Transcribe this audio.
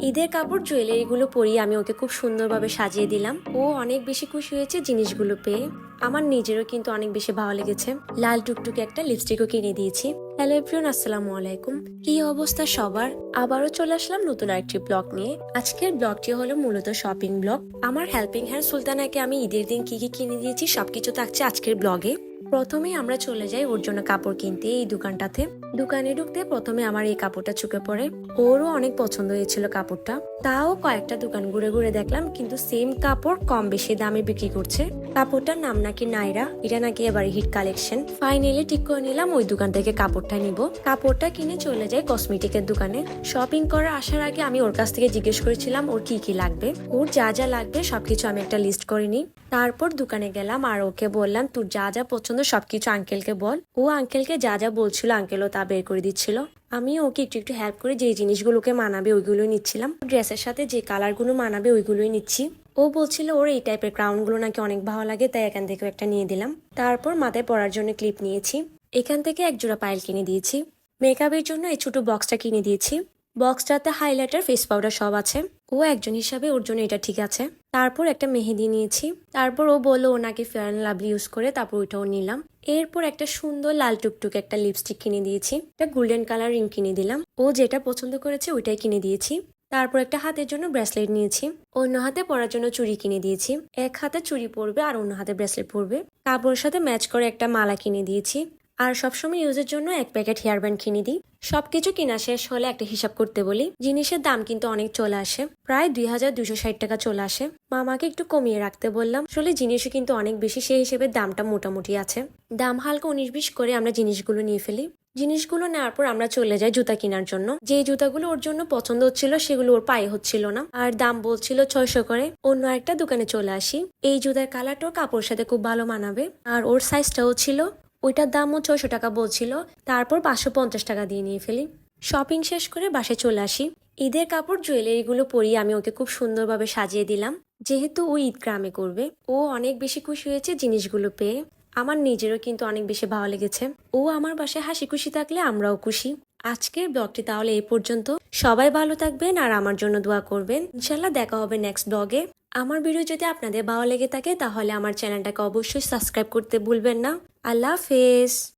ঈদের কাপড় জুয়েলারিগুলো পরিয়ে আমি ওকে খুব সুন্দরভাবে সাজিয়ে দিলাম। ও অনেক বেশি খুশি হয়েছে জিনিসগুলো পেয়ে। আমার নিজেরও কিন্তু অনেক বেশি ভালো লেগেছে। লাল টুকটুকে একটা লিপস্টিকও কিনে দিয়েছি। হ্যালো এভরিওন আসসালামু আলাইকুম। কি অবস্থা সবার? আবারও চলে আসলাম নতুন আরেকটি ব্লগ নিয়ে। আজকের ব্লগটি হলো মূলত শপিং ব্লগ। আমার হেল্পিং হ্যান্ড সুলতানাকে আমি ঈদের দিন কি কি কিনে দিয়েছি সবকিছু থাকছে আজকের ব্লগে। প্রথমে আমরা চলে যাই ওর জন্য কাপড় কিনতে এই দোকানটাতে। দোকানে ঢুকতে প্রথমে আমার এই কাপড়টা চুকে পড়ে। ওরও অনেক পছন্দ হয়েছিল কাপড়টা। তাও কয়েকটা দোকান ঘুরে ঘুরে দেখলাম, কিন্তু সেম কাপড় কম বেশি দামে বিক্রি করছে। কাপড়টার নাম নাকি নাইরা, এটা নাকি এবার হিট কালেকশন ফাইনালি ঠিক করে নিলাম, ওই দোকান থেকে কাপড়টা নিব। কাপড়টা কিনে চলে যাই কসমেটিকের দোকানে। শপিং করার আসার আগে আমি ওর কাছ থেকে জিজ্ঞেস করেছিলাম, ওর কি কি লাগবে? ওর যা যা লাগবে সবকিছু আমি একটা লিস্ট করে নিই। তারপর দোকানে গেলাম আর ওকে বললাম, তোর যা যা পছন্দ সবকিছু আঙ্কেলকে বল। ও আঙ্কেলকে যা যা বলছিল আঙ্কেলও তা বের করে দিচ্ছিল। আমি ওকে একটু একটু হেল্প করে যে জিনিসগুলোকে মানাবে ওইগুলোই নিচ্ছিলাম। ড্রেসের সাথে যে কালারগুলো মানাবে ওইগুলোই নিচ্ছি। ও বলছিল ওর এই টাইপের ক্রাউনগুলো নাকি অনেক ভালো লাগে, তাই এখান থেকে একটা নিয়ে দিলাম। তারপর মাথায় পরার জন্য ক্লিপ নিয়েছি। এখান থেকে এক জোড়া পায়েল কিনে দিয়েছি। মেকআপের জন্য এই ছোট বক্সটা কিনে দিয়েছি। বক্সটাতে হাইলাইটার ফেস পাউডার সব আছে। ও একজন হিসাবে ওর জন্য এটা ঠিক আছে। তারপর একটা মেহেদি নিয়েছি। তারপর ও বলল ওনাকে ফেয়ার অ্যান্ড লাভলি ইউজ করে তারপর ওইটাও নিলাম। এরপর একটা সুন্দর লাল টুকটুক একটা লিপস্টিক কিনে দিয়েছি। একটা গোল্ডেন কালার রিং কিনে দিলাম। ও যেটা পছন্দ করেছে ওইটাই কিনে দিয়েছি। তারপর একটা হাতের জন্য ব্রেসলেট নিয়েছি। অন্য হাতে পরার জন্য চুড়ি কিনে দিয়েছি। এক হাতে চুড়ি পরবে আর অন্য হাতে ব্রেসলেট পরবে। কাপড়ের সাথে ম্যাচ করে একটা মালা কিনে দিয়েছি। আর সবসময় ইউজের জন্য এক প্যাকেট হেয়ার ব্যান্ড কিনে দিই। সবকিছু কিনা শেষ হলে একটা হিসাব করতে বলি। জিনিসের দাম কিন্তু অনেক চলে আসে। প্রায় দুই হাজার দুশো ষাট টাকা চলে আসে। মামাকে একটু কমিয়ে রাখতে বললাম। আসলে জিনিসও কিন্তু অনেক বেশি, সেই হিসেবে দামটা মোটামুটি আছে। দাম হালকা উনিশ বিশ করে আমরা জিনিসগুলো নিয়ে ফেলি। জিনিসগুলো নেওয়ার পর আমরা চলে যাই জুতা কেনার জন্য। যে জুতাগুলো ওর জন্য পছন্দ হচ্ছিল, সেগুলো ওর পায়ে হচ্ছিল না। আর দাম বলছিল ছয়শো করে। অন্য একটা দোকানে চলে আসি। এই জুতার কালারটাও কাপড়ের সাথে খুব ভালো মানাবে। আর ওর সাইজটাও ছিল ওইটার দামও ছয়শো টাকা বলছিল, তারপর পাঁচশো পঞ্চাশ টাকা দিয়ে নিয়ে ফেলি। শপিং শেষ করে বাসে চলে আসি। ঈদের কাপড়, জুয়েলারিগুলো পরিয়ে আমি ওকে খুব সুন্দরভাবে সাজিয়ে দিলাম। যেহেতু ও ঈদ গ্রামে করবে, ও অনেক বেশি খুশি হয়েছে জিনিসগুলো পেয়ে। আমার নিজেরও কিন্তু অনেক বেশি ভালো লেগেছে। ও আমার বাসায় হাসি খুশি থাকলে আমরাও খুশি। আজকের ব্লগটি তাহলে এই পর্যন্ত। সবাই ভালো থাকবেন আর আমার জন্য দোয়া করবেন। ইনশাল্লাহ দেখা হবে নেক্সট ব্লগে। আমার ভিডিও যদি আপনাদের ভালো লেগে থাকে, তাহলে আমার চ্যানেলটাকে অবশ্যই সাবস্ক্রাইব করতে ভুলবেন না। আল্লাহ হাফেজ।